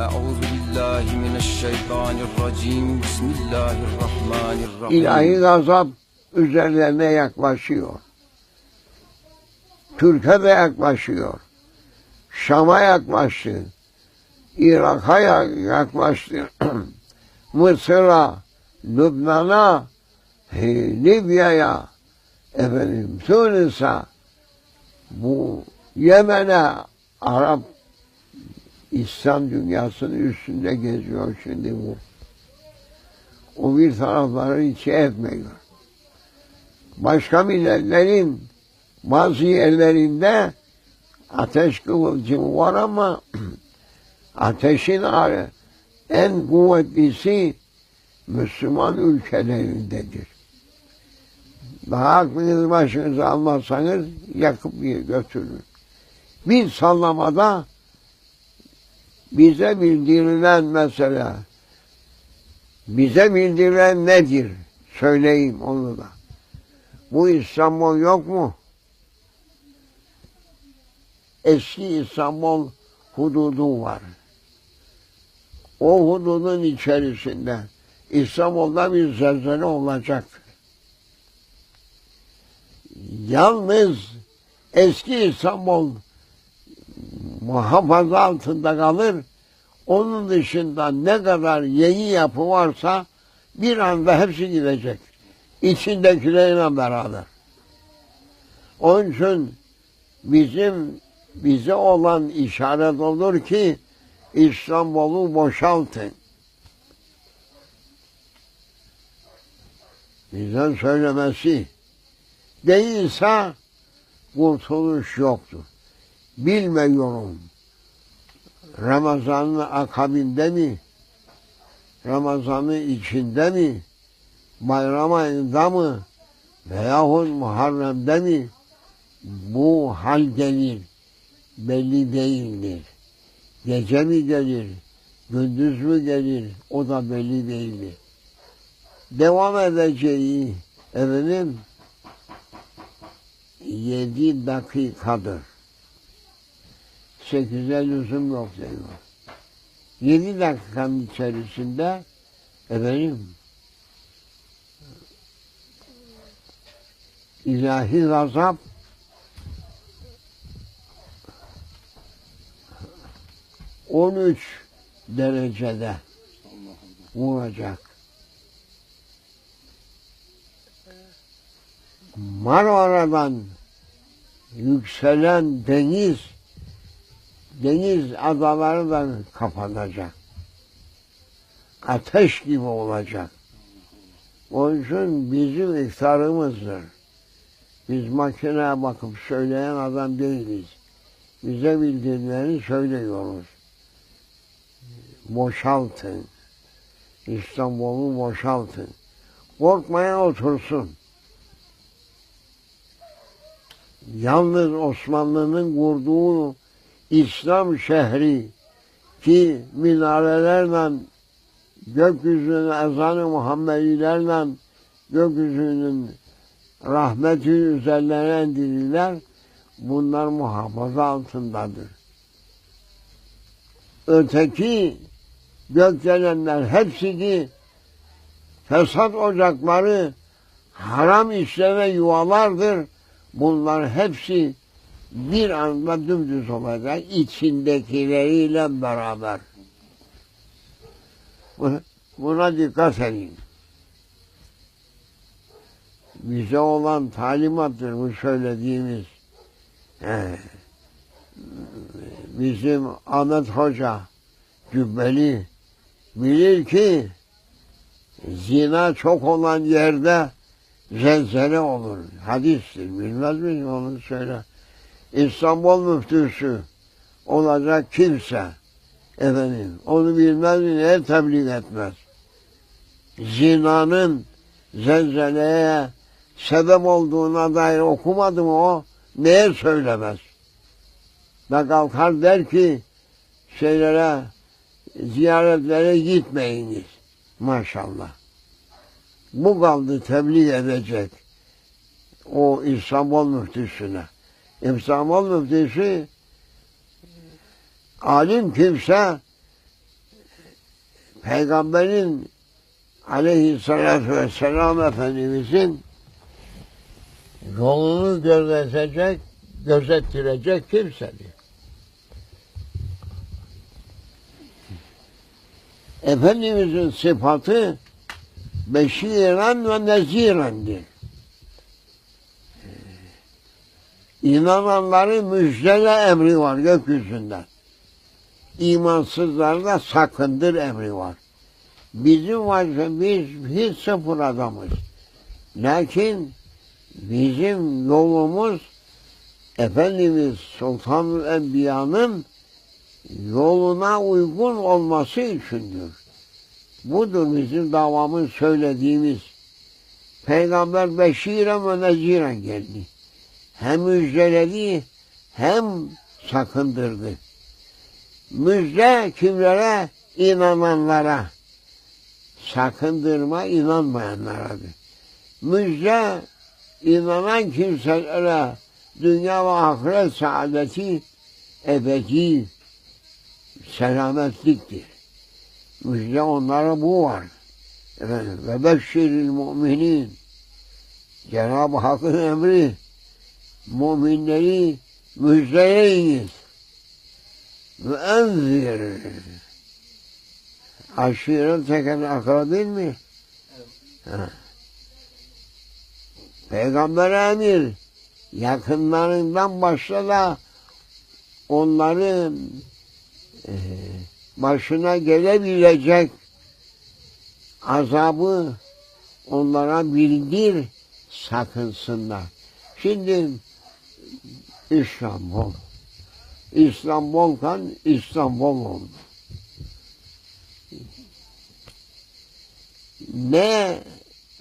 Euzu billahi mineşşeytanirracim. Bismillahirrahmanirrahim. İlahi gazap üzerlerine yaklaşıyor. Türkiye de yaklaşıyor. Şam'a yaklaştı. Irak'a yaklaştı. Mısır'a, Lübnan'a, Libya'ya, efendim Tunus'a, bu Yemen'e, Arap İslam dünyasının üstünde geziyor şimdi bu. O bir tarafları içi etmiyor. Başka milletlerin bazı yerlerinde ateş kıvılcımı var ama ateşin en kuvvetlisi Müslüman ülkelerindedir. Daha aklınızı başınıza almazsanız yakıp götürür. Bir sallamada bize bildirilen mesela bize bildirilen nedir? Söyleyeyim onu da. Bu İstanbul yok mu? Eski İstanbul hududu var. O hududun içerisinde İstanbul'da bir zelzele olacak. Yalnız eski İstanbul muhafaza altında kalır. Onun dışında ne kadar yeni yapı varsa bir anda hepsi gidecek. İçindekilerle beraber. Onun için bizim bize olan işaret olur ki İstanbul'u boşaltın. Bizden söylemesi değilse kurtuluş yoktur. Bilmiyorum. Ramazan'ın akabinde mi? Ramazan'ın içinde mi? Bayram ayında mı? Veyahut Muharrem'de mi? Bu hal gelir. Belli değildir. Gece mi gelir? Gündüz mü gelir? O da belli değildir. Devam edeceği efendim yedi dakikadır. Sekize lüzum yok diyor. Yedi dakikanın içerisinde efendim ilahi gazap on üç derecede vuracak. Marmara'dan yükselen deniz deniz adaları da kapanacak. Ateş gibi olacak. Onun için bizim iftarımızdır. Biz makineye bakıp söyleyen adam değiliz. Bize bildirileni söylüyoruz. Boşaltın. İstanbul'u boşaltın. Korkmayan otursun. Yalnız Osmanlı'nın kurduğu İslam şehri ki minarelerle gökyüzünün ezanı Muhammedilerle gökyüzünün rahmeti üzerlerine indirirler. Bunlar muhafaza altındadır. Öteki gökdelenler hepsi ki fesat ocakları haram işleme yuvalardır. Bunlar hepsi bir anda dümdüz olacak içindekileriyle beraber. Bu- Buna dikkat edin. Bize olan talimattır bu söylediğimiz. Bizim Ahmet Hoca Cübbeli bilir ki zina çok olan yerde zelzele olur. Hadistir. Bilmez miyim onu söyle. İstanbul müftüsü olacak kimse efendim onu bilmez mi ne tebliğ etmez. Zinanın zelzeleye sebep olduğuna dair okumadı mı o neye söylemez. Da kalkar der ki şeylere ziyaretlere gitmeyiniz. Maşallah. Bu kaldı tebliğ edecek o İstanbul müftüsüne. İstanbul müftüsü alim kimse Peygamberin aleyhissalatü vesselam Efendimizin yolunu gözetecek, gözettirecek kimsedir. Efendimizin sıfatı beşiren ve nezirendir. İnananları müjdele emri var gökyüzünden. İmansızlarda sakındır emri var. Bizim vazifemiz hiç sıfır adamız. Lakin bizim yolumuz Efendimiz Sultanül Enbiya'nın yoluna uygun olması içindir. Budur bizim davamız söylediğimiz. Peygamber beşiren ve neziren geldi. Hem müjdeledi hem sakındırdı. Müjde kimlere? İnananlara. Sakındırma inanmayanlaradır. Müjde inanan kimselere dünya ve ahiret saadeti ebedi selametliktir. Müjde onlara bu var. Efendim, ve beşşiril müminin Cenab-ı Hakk'ın emri müminleri müjdeleyiniz ve enzir aşiret tekel akrabin mi? Peygamber emir yakınlarından başla da onların e, başına gelebilecek azabı onlara bildir sakınsınlar. Şimdi İstanbul. İstanbul'dan İstanbul oldu. Ne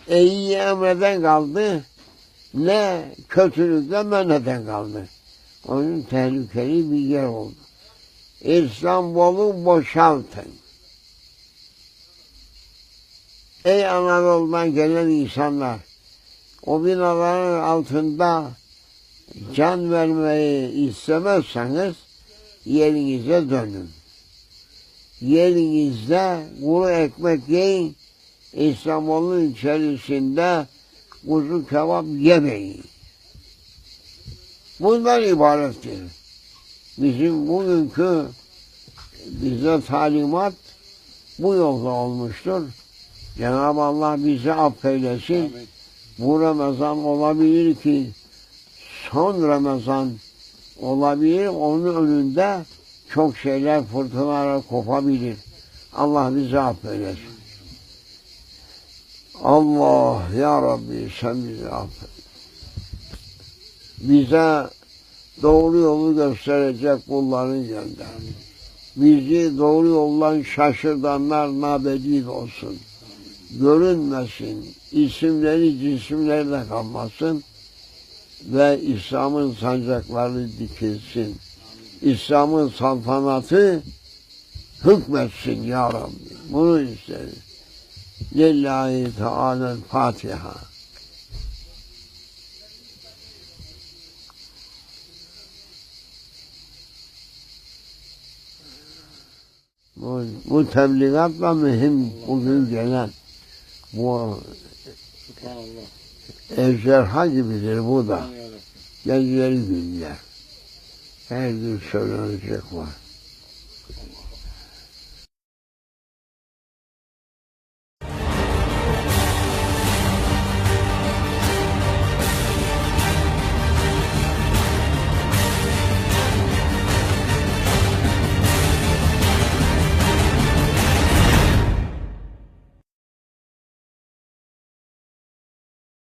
iyi emreden kaldı, ne kötülükten meneden kaldı. Onun tehlikeli bir yer oldu. İstanbul'u boşaltın. Ey Anadolu'dan gelen insanlar, o binaların altında can vermeyi istemezseniz yerinize dönün. Yerinizde kuru ekmek yiyin, İstanbul'un içerisinde kuzu kebap yemeyin. Bundan ibarettir. Bizim bugünkü bize talimat bu yolda olmuştur. Cenab-ı Allah bizi affeylesin. Bu Ramazan olabilir ki son Ramazan olabilir. Onun önünde çok şeyler fırtınalar kopabilir. Allah bizi affeylesin. Allah ya Rabbi sen bizi affet. Bize doğru yolu gösterecek kulların gönder. Bizi doğru yoldan şaşırdanlar nabedid olsun. Görünmesin, isimleri cisimlerle kalmasın ve İslam'ın sancakları dikilsin. İslam'ın saltanatı hükmetsin ya Rabbi. Bunu isteriz. Lillahi Teala Fatiha. Bu, bu tebligatla mühim bugün gelen bu. Ejderha gibidir bu da. Geceleri gündüzler. Her gün söylenecek var.